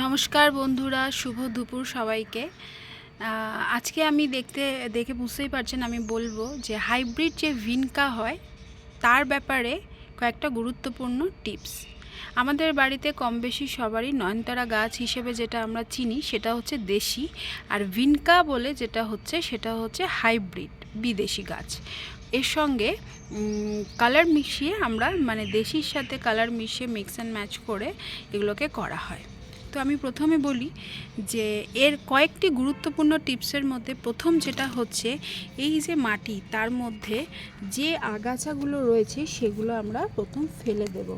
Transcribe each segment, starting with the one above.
নমস্কার বন্ধুরা, শুভ দুপুর সবাইকে। আজকে আমি দেখতে, দেখে বুঝতেই পারছেন আমি বলব যে হাইব্রিড যে ভিনকা হয়, তার ব্যাপারে কয়েকটা গুরুত্বপূর্ণ টিপস। আমাদের বাড়িতে কম বেশি সবারই নয়নতারা গাছ হিসেবে যেটা আমরা চিনি, সেটা হচ্ছে দেশি। আর ভিনকা বলে যেটা হচ্ছে, সেটা হচ্ছে হাইব্রিড বিদেশি গাছ। এর সঙ্গে কালার মিশিয়ে আমরা মানে দেশির সাথে কালার মিশিয়ে মিক্স অ্যান্ড ম্যাচ করে এগুলোকে করা হয়। তো আমি প্রথমে বলি যে এর কয়েকটি গুরুত্বপূর্ণ টিপসের মধ্যে প্রথম যেটা হচ্ছে এই যে মাটি, তার মধ্যে যে আগাছাগুলো রয়েছে সেগুলো আমরা প্রথম ফেলে দেব।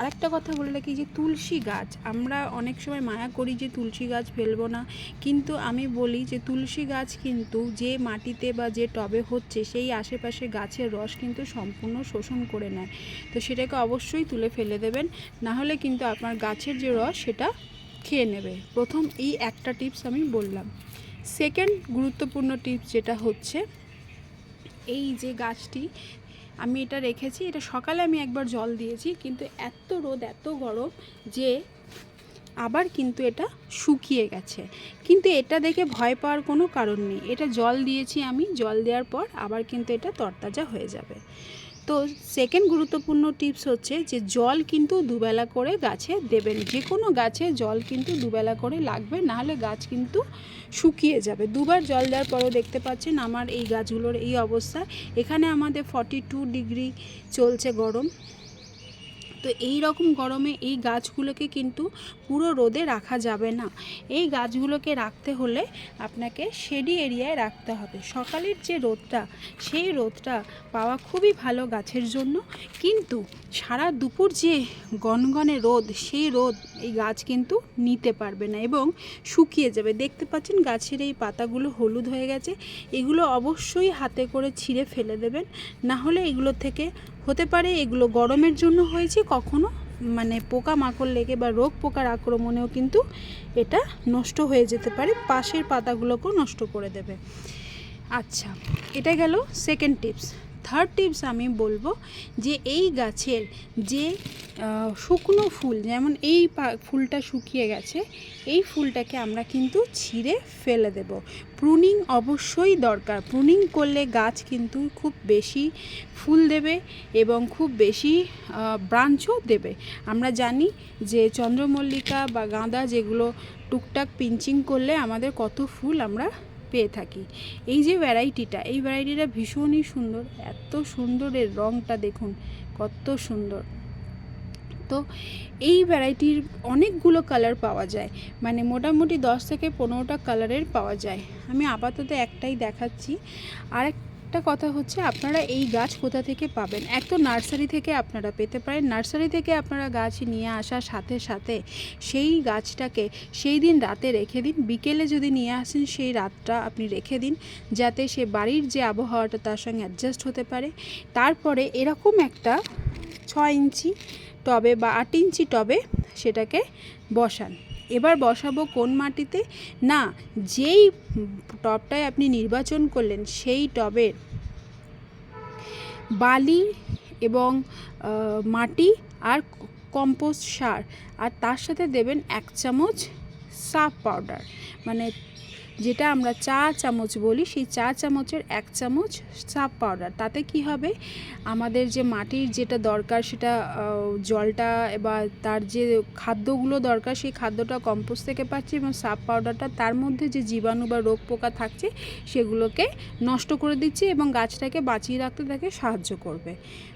আরেকটা কথা বলে রাখি যে তুলসী গাছ, আমরা অনেক সময় মায়া করি যে তুলসী গাছ ফেলব না, কিন্তু আমি বলি যে তুলসী গাছ কিন্তু যে মাটিতে বা যে টবে হচ্ছে সেই আশেপাশে গাছের রস কিন্তু সম্পূর্ণ শোষণ করে নেয়। তো সেটাকে অবশ্যই তুলে ফেলে দেবেন না হলে কিন্তু আপনার গাছের যে রস সেটা খেয়ে নেবে। প্রথম এই একটা টিপস আমি বললাম। সেকেন্ড গুরুত্বপূর্ণ টিপস যেটা হচ্ছে, এই যে গাছটি, আমি এটা রেখেছি, এটা সকালে আমি একবার জল দিয়েছি, কিন্তু এত রোদ, এত গরম যে আবার কিন্তু এটা শুকিয়ে গেছে। কিন্তু এটা দেখে ভয় পাওয়ার কোনো কারণ নেই। এটা জল দিয়েছি আমি, জল দেওয়ার পর আবার কিন্তু এটা তরতাজা হয়ে যাবে। তো সেকেন্ড গুরুত্বপূর্ণ টিপস হচ্ছে যে জল কিন্তু দুবেলা করে গাছে দেবেন। যে কোনো গাছে জল কিন্তু দুবেলা করে লাগবে, নাহলে গাছ কিন্তু শুকিয়ে যাবে। দুবার জল দেওয়ার পরেও দেখতে পাচ্ছেন আমার এই গাছগুলোর এই অবস্থা। এখানে আমাদের ফর্টি টু ডিগ্রি চলছে গরম। তো এই রকম গরমে এই গাছগুলোকে কিন্তু পুরো রোদে রাখা যাবে না। এই গাছগুলোকে রাখতে হলে আপনাকে শেডি এরিয়ায় রাখতে হবে। সকালের যে রোদটা, সেই রোদটা পাওয়া খুবই ভালো গাছের জন্য। কিন্তু সারা দুপুর যে গনগনে রোদ, সেই রোদ এই গাছ কিন্তু নিতে পারবে না এবং শুকিয়ে যাবে। দেখতে পাচ্ছেন গাছের এই পাতাগুলো হলুদ হয়ে গেছে। এগুলো অবশ্যই হাতে করে ছিঁড়ে ফেলে দেবেন। না হলে এগুলো থেকে হতে পারে, এগুলো গরমের জন্য হয়েছে, কখনো মানে পোকা মাকড় লেগে বা রোগ পোকার আক্রমণেও কিন্তু এটা নষ্ট হয়ে যেতে পারে, পাশের পাতাগুলোকেও নষ্ট করে দেবে। আচ্ছা এটা গেল সেকেন্ড টিপস থার্ড টিপস আমি বলব যে, এই গাছের যে শুকনো ফুল, যেমন এই ফুলটা শুকিয়ে গেছে, এই ফুলটাকে আমরা কিন্তু ছিঁড়ে ফেলে দেব। প্রুনিং অবশ্যই দরকার। প্রুনিং করলে গাছ কিন্তু খুব বেশি ফুল দেবে এবং খুব বেশি ব্রাঞ্চও দেবে। আমরা জানি যে চন্দ্রমল্লিকা বা গাঁদা যেগুলো টুকটাক পিঞ্চিং করলে আমাদের কত ফুল আমরা পেয়ে থাকি। এই যে ভ্যারাইটিটা, এই ভ্যারাইটিটা ভীষণই সুন্দর। এত সুন্দর এর রঙটা দেখুন, কত সুন্দর। তো এই ভ্যারাইটির অনেকগুলো কালার পাওয়া যায়। মানে মোটামুটি দশ থেকে পনেরোটা কালারের পাওয়া যায়। আমি আপাতত একটাই দেখাচ্ছি। আর একটা কথা হচ্ছে, আপনারা এই গাছ কোথা থেকে পাবেন? এক তো নার্সারি থেকে আপনারা পেতে পারেন। নার্সারি থেকে আপনারা গাছ নিয়ে আসার সাথে সাথে সেই গাছটাকে সেই দিন রাতে রেখে দিন। বিকেলে যদি নিয়ে আসেন, সেই রাতটা আপনি রেখে দিন, যাতে সে বাড়ির যে আবহাওয়াটা তার সঙ্গে অ্যাডজাস্ট হতে পারে। তারপরে এরকম একটা ছয় ইঞ্চি টবে বা আট ইঞ্চি টবে সেটাকে বসান। এবার বসাবো কোন মাটিতে? না, যেই টবটায় আপনি নির্বাচন করলেন সেই টবের বালি এবং মাটি আর কম্পোস্ট সার, আর তার সাথে দেবেন এক চামচ সাফ পাউডার। মানে যেটা আমরা চা চামচ বলি, সেই চা চামচের এক চামচ সাফ পাউডার। তাতে কি হবে? আমাদের যে মাটির যেটা দরকার, সেটা জলটা বা তার যে খাদ্যগুলো দরকার, সেই খাদ্যটা কম্পোস্ট থেকে পাচ্ছি এবং সাফ পাউডারটা তার মধ্যে যে জীবাণু বা রোগ পোকা থাকছে, সেগুলোকে নষ্ট করে দিচ্ছে এবং গাছটাকে বাঁচিয়ে রাখতে তাকে সাহায্য করবে।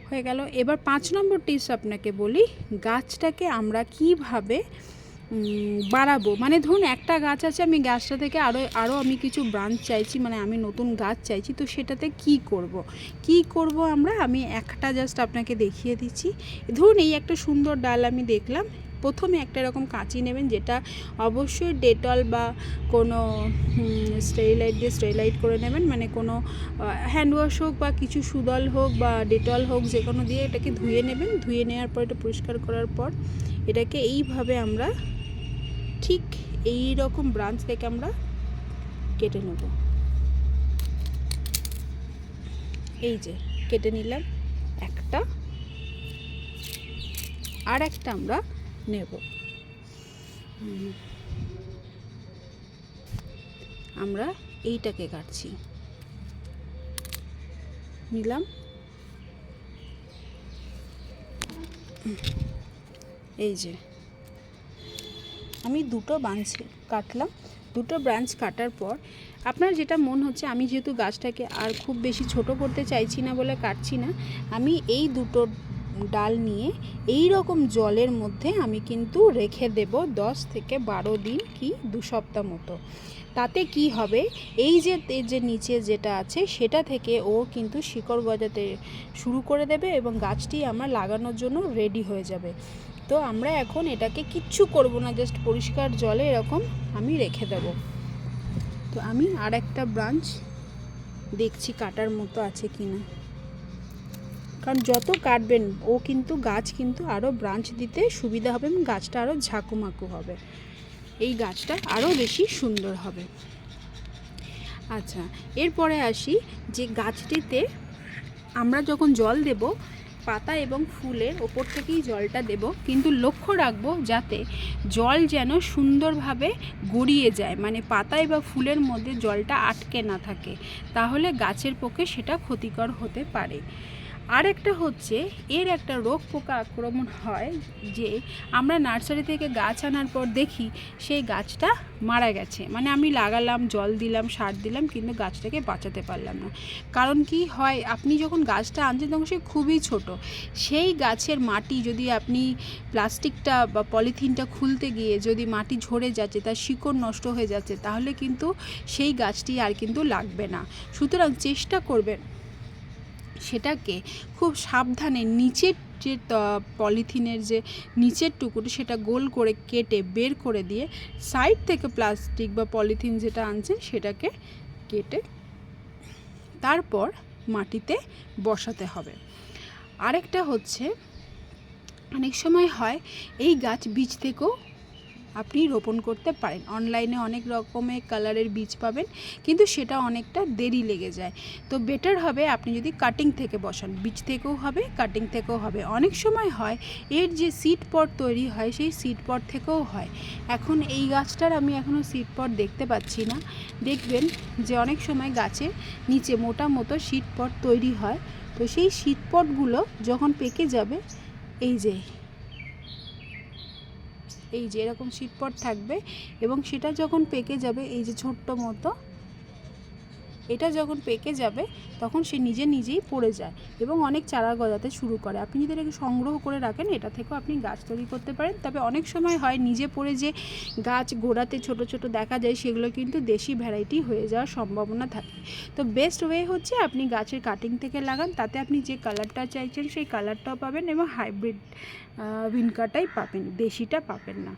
হয়ে গেল। এবার পাঁচ নম্বর টিপস আপনাকে বলি, গাছটাকে আমরা কীভাবে বাড়াবো। মানে ধরুন একটা গাছ আছে, আমি গাছটা থেকে আরও আরও আমি কিছু ব্রাঞ্চ চাইছি মানে আমি নতুন গাছ চাইছি, তো সেটাতে কি করব। কি করব আমরা? আমি একটা জাস্ট আপনাকে দেখিয়ে দিচ্ছি। ধরুন এই একটা সুন্দর ডাল আমি দেখলাম, প্রথমে একটা এরকম কাঁচি নেবেন, যেটা অবশ্যই ডেটল বা কোনো স্টেরিলাইট দিয়ে স্টেরিলাইট করে নেবেন মানে কোনো হ্যান্ড ওয়াশ হোক বা কিছু সুদল হোক বা ডেটল হোক যে কোনো দিয়ে এটাকে ধুয়ে নেবেন। ধুয়ে নেওয়ার পর, এটা পরিষ্কার করার পর, এটাকে এইভাবে আমরা ঠিক এই রকম ব্রাঞ্চ থেকে আমরা কেটে নেব। এই যে, কেটে নিলাম একটা। আর একটা আমরা নেব। আমরা এইটাকে কাটছি। নিলাম। এই যে আমি দুটো ব্রাঞ্চ কাটলাম। দুটো ব্রাঞ্চ কাটার পর আপনার যেটা মন হচ্ছে, আমি যেহেতু গাছটাকে আর খুব বেশি ছোট করতে চাইছি না বলে কাটছি না, আমি এই দুটো ডাল নিয়ে এই রকম জলের মধ্যে আমি কিন্তু রেখে দেব দশ থেকে বারো দিন কি দু সপ্তাহ মতো। তাতে কি হবে? এই যে যে নিচে যেটা আছে, সেটা থেকে ও কিন্তু শিকড় গজাতে শুরু করে দেবে এবং গাছটি আমার লাগানোর জন্য রেডি হয়ে যাবে। তো আমরা এখন এটাকে কিচ্ছু করব না জাস্ট পরিষ্কার জলে এরকম আমি রেখে দেব। তো আমি আর একটা ব্রাঞ্চ দেখছি কাটার মতো আছে কি না কারণ যত কাটবেন, ও কিন্তু গাছ কিন্তু আরও ব্রাঞ্চ দিতে সুবিধা হবে এবং গাছটা আরও ঝাঁকুমাকু হবে। এই গাছটা আরও বেশি সুন্দর হবে। আচ্ছা এরপরে আসি যে গাছটিতে আমরা যখন জল দেব পাতা এবং ফুলের ওপর থেকেই জলটা দেব। কিন্তু লক্ষ্য রাখব যাতে জল যেন সুন্দরভাবে গড়িয়ে যায় মানে পাতায় বা ফুলের মধ্যে জলটা আটকে না থাকে। তাহলে গাছের পক্ষে সেটা ক্ষতিকর হতে পারে। আর একটা হচ্ছে, এর একটা রোগ পোকা আক্রমণ হয় যে আমরা নার্সারি থেকে গাছ আনার পর দেখি সেই গাছটা মারা গেছে। মানে আমি লাগালাম, জল দিলাম, সার দিলাম, কিন্তু গাছটাকে বাঁচাতে পারলাম না। কারণ কি হয়, আপনি যখন গাছটা আনছেন তখন সে খুবই ছোট। সেই গাছের মাটি যদি আপনি প্লাস্টিকটা বা পলিথিনটা খুলতে গিয়ে যদি মাটি ঝরে যাচ্ছে, তার শিকড় নষ্ট হয়ে যাচ্ছে, তাহলে কিন্তু সেই গাছটি আর কিন্তু লাগবে না। সুতরাং চেষ্টা করবেন সেটাকে খুব সাবধানে নিচের যে পলিথিনের যে নিচের টুকুটি সেটা গোল করে কেটে বের করে দিয়ে সাইড থেকে প্লাস্টিক বা পলিথিন যেটা আনছেন সেটাকে কেটে তারপর মাটিতে বসাতে হবে। আরেকটা হচ্ছে, অনেক সময় হয় এই গাছ বীজ থেকেও আপনি রোপণ করতে পারেন। অনলাইনে অনেক রকমের কালারের বীজ পাবেন, কিন্তু সেটা অনেকটা দেরি লেগে যায়। তো বেটার হবে আপনি যদি কাটিং থেকে বসান, বীজ থেকেও হবে কাটিং থেকেও হবে। অনেক সময় হয়, এর যে সিড পট তৈরি হয়, সেই সিড পট থেকেও হয়। এখন এই গাছটার আমি এখনও সিড পট দেখতে পাচ্ছি না। দেখবেন যে অনেক সময় গাছের নিচে মোটা মতো সিড পট তৈরি হয়। তো সেই সিড পটগুলো যখন পেকে যাবে, এই যে এই যে এরকম শীতপট থাকবে এবং সেটা যখন পেকে যাবে এই যে ছোট্ট মতো এটা যখন পেকে যাবে, তখন সে নিজে নিজেই পড়ে যায় এবং অনেক চারা গজাতে শুরু করে। আপনি যদি এটাকে সংগ্রহ করে রাখেন, এটা থেকেও আপনি গাছ তৈরি করতে পারেন। তবে অনেক সময় হয় নিজে পড়ে যে গাছ গোড়াতে ছোট ছোট দেখা যায়, সেগুলো কিন্তু দেশি ভ্যারাইটি হয়ে যাওয়ার সম্ভাবনা থাকে। তো বেস্ট ওয়ে হচ্ছে আপনি গাছের কাটিং থেকে লাগান, তাতে আপনি যে কালারটা চাইছেন, সেই কালারটাও পাবেন এবং হাইব্রিড ভিনকাটাই পাবেন, দেশিটা পাবেন না।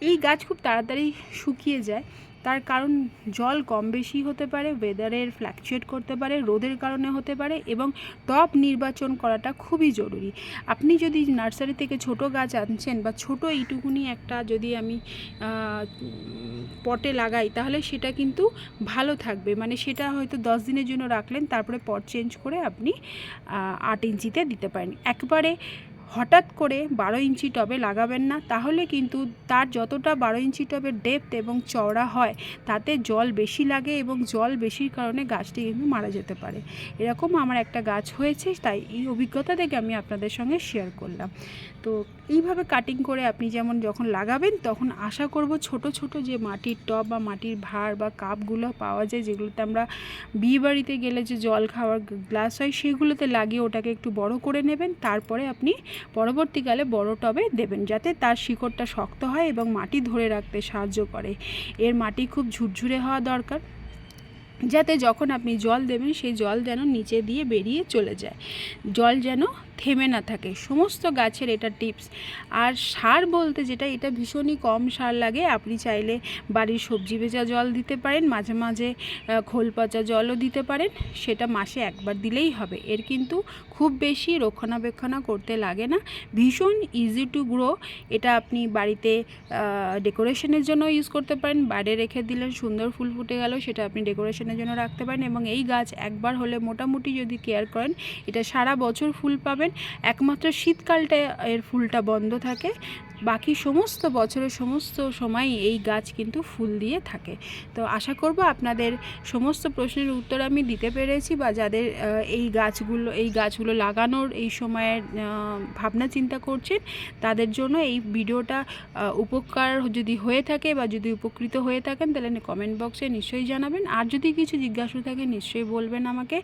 এই গাছ খুব তাড়াতাড়ি শুকিয়ে যায়। তার কারণ জল কম বেশি হতে পারে ওয়েদারের ফ্ল্যাকচুয়েট করতে পারে, রোদের কারণে হতে পারে এবং টপ নির্বাচন করাটা খুবই জরুরি। আপনি যদি নার্সারি থেকে ছোট গাছ আনছেন বা ছোট এইটুকুনি একটা যদি আমি পটে লাগাই, তাহলে সেটা কিন্তু ভালো থাকবে। মানে সেটা হয়তো দশ দিনের জন্য রাখলেন, তারপরে পট চেঞ্জ করে আপনি আট ইঞ্চিতে দিতে পারেন। একবারে হঠাৎ করে বারো ইঞ্চি টবে লাগাবেন না, তাহলে কিন্তু তার যতটা বারো ইঞ্চি টবের ডেপথ এবং চওড়া হয়, তাতে জল বেশি লাগে এবং জল বেশির কারণে গাছটি কিন্তু মারা যেতে পারে। এরকম আমার একটা গাছ হয়েছে, তাই এই অভিজ্ঞতা থেকে আমি আপনাদের সঙ্গে শেয়ার করলাম। তো এইভাবে কাটিং করে আপনি যেমন যখন লাগাবেন, তখন আশা করব ছোট ছোট যে মাটির টব বা মাটির ভাঁড় বা কাপগুলো পাওয়া যায়, যেগুলোতে আমরা বিয়ে বাড়িতে গেলে যে জল খাওয়ার গ্লাস হয়, সেগুলোতে লাগিয়ে ওটাকে একটু বড় করে নেবেন, তারপরে আপনি পরবর্তীকালে বড় টবে দেবেন যাতে তার শিকড়টা শক্ত হয় এবং মাটি ধরে রাখতে সাহায্য করে। এর মাটি খুব ঝুরঝুরে হওয়া দরকার, যাতে যখন আপনি জল দেবেন, সেই জল যেন নিচে দিয়ে বেরিয়ে চলে যায়। জল যেন থেমে না থাকে। সমস্ত গাছের এটা টিপস। আর সার বলতে যেটা, এটা ভীষণই কম সার লাগে। আপনি চাইলে বাড়ির সবজি ভেজা জল দিতে পারেন, মাঝে মাঝে খোল পচা জলও দিতে পারেন। সেটা মাসে একবার দিলেই হবে। এর কিন্তু খুব বেশি রক্ষণাবেক্ষণা করতে লাগে না। ভীষণ ইজি টু গ্রো এটা আপনি বাড়িতে ডেকোরেশনের জন্য ইউজ করতে পারেন। বাইরে রেখে দিলেন সুন্দর ফুল ফুটে গেল, সেটা আপনি ডেকোরেশনের জন্য রাখতে পারেন। এবং এই গাছ একবার হলে মোটামুটি যদি কেয়ার করেন, এটা সারা বছর ফুল পাবেন। জানাবেন একমাত্র শীতকালটা এর ফুলটা বন্ধ থাকে। বাকি সমস্ত বছরের সমস্ত সময় এই গাছ কিন্তু ফুল দিয়ে থাকে। তো আশা করব আপনাদের সমস্ত প্রশ্নের উত্তর আমি দিতে পেরেছি বা যাদের এই গাছগুলো এই গাছগুলো লাগানোর এই সময়ের ভাবনা চিন্তা করছেন, তাদের জন্য এই ভিডিওটা উপকার যদি হয়ে থাকে বা যদি উপকৃত হয়ে থাকেন, তাহলে কমেন্ট বক্সে নিশ্চয়ই জানাবেন। আর যদি কিছু জিজ্ঞাসা থাকে, নিশ্চয়ই বলবেন আমাকে।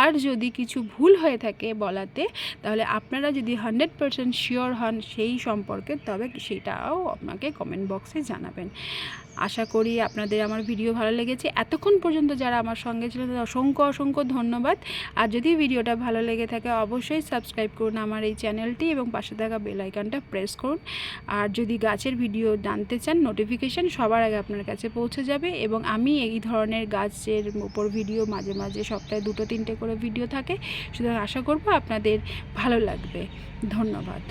আর যদি কিছু ভুল হয়ে থাকে বলাতে তাহলে আপনারা যদি হান্ড্রেড পারসেন্ট শিওর হন সেই সম্পর্কে, তবে সেটাও আপনাকে কমেন্ট বক্সে জানাবেন। আশা করি আপনাদের আমার ভিডিও ভালো লেগেছে। এতক্ষণ পর্যন্ত যারা আমার সঙ্গে ছিল তাদের অসংখ্য অসংখ্য ধন্যবাদ। আর যদি ভিডিওটা ভালো লেগে থাকে, অবশ্যই সাবস্ক্রাইব করুন আমার এই চ্যানেলটি এবং পাশে থাকা বেল আইকনটা প্রেস করুন। আর যদি গাছের ভিডিও জানতে চান নোটিফিকেশান সবার আগে আপনার কাছে পৌঁছে যাবে এবং আমি এই ধরনের গাছের উপর ভিডিও মাঝে মাঝে সপ্তাহে দুটো, তিনটে করে ভিডিও থাকে। সুতরাং আশা করব আপনাদের ভালো লাগবে। ধন্যবাদ।